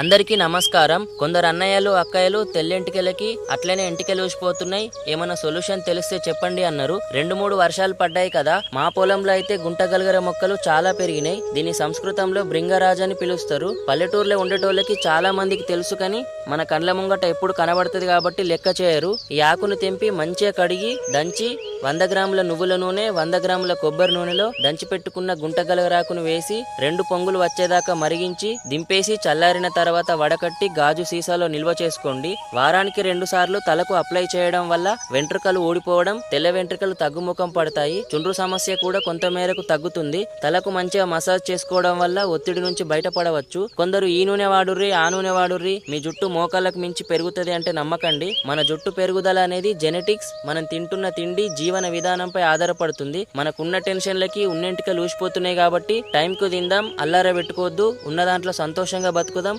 అందరికీ నమస్కారం. కొందరు అన్నయ్యలు అక్కయ్యలు తెల్లెంటికెలకి అట్లనే ఎంటికెలు ఊసిపోతున్నాయి. ఏమైనా సొల్యూషన్ తెలిస్తే చెప్పండి అన్నారు. రెండు మూడు వర్షాలు పడ్డాయి కదా మా పొలంలో అయితే గుంటగలగర మొక్కలు చాలా పెరిగినాయి. దీని సంస్కృతంలో భృంగరాజ్ అని పిలుస్తారు. పల్లెటూరులో ఉండేటోళ్ళకి చాలా మందికి తెలుసు కానీ మన కండ్ల ముంగట ఎప్పుడు కనబడుతుంది కాబట్టి లెక్క చేయరు. ఈ ఆకును తెంపి మంచిగా కడిగి దంచి వంద గ్రాముల నువ్వుల నూనె వంద గ్రాముల కొబ్బరి నూనెలో దంచి పెట్టుకున్న గుంటగలగరాకును వేసి రెండు పొంగులు వచ్చేదాకా మరిగించి దింపేసి చల్లారిన తర్వాత తర్వాత వడకట్టి గాజు సీసాలో నిల్వ చేసుకోండి. వారానికి రెండు సార్లు తలకు అప్లై చేయడం వల్ల వెంట్రుకలు ఊడిపోవడం తెల్ల వెంట్రుకలు తగ్గుముఖం పడతాయి. చుండ్రు సమస్య కూడా కొంత మేరకు తగ్గుతుంది. తలకు మంచిగా మసాజ్ చేసుకోవడం వల్ల ఒత్తిడి నుంచి బయటపడవచ్చు. కొందరు ఈ నూనె వాడుర్రి ఆ నూనె వాడుర్రి. మీ జుట్టు మోకాళ్ళకు మించి పెరుగుతుంది అంటే నమ్మకండి. మన జుట్టు పెరుగుదల అనేది జెనెటిక్స్ మనం తింటున్న తిండి జీవన విధానంపై ఆధారపడుతుంది. మనకున్న టెన్షన్లకి ఉన్నెంటికలు ఊసిపోతున్నాయి కాబట్టి టైంకు తిందాం అల్లార పెట్టుకోవద్దు. ఉన్న దాంట్లో సంతోషంగా బతుకుదాం.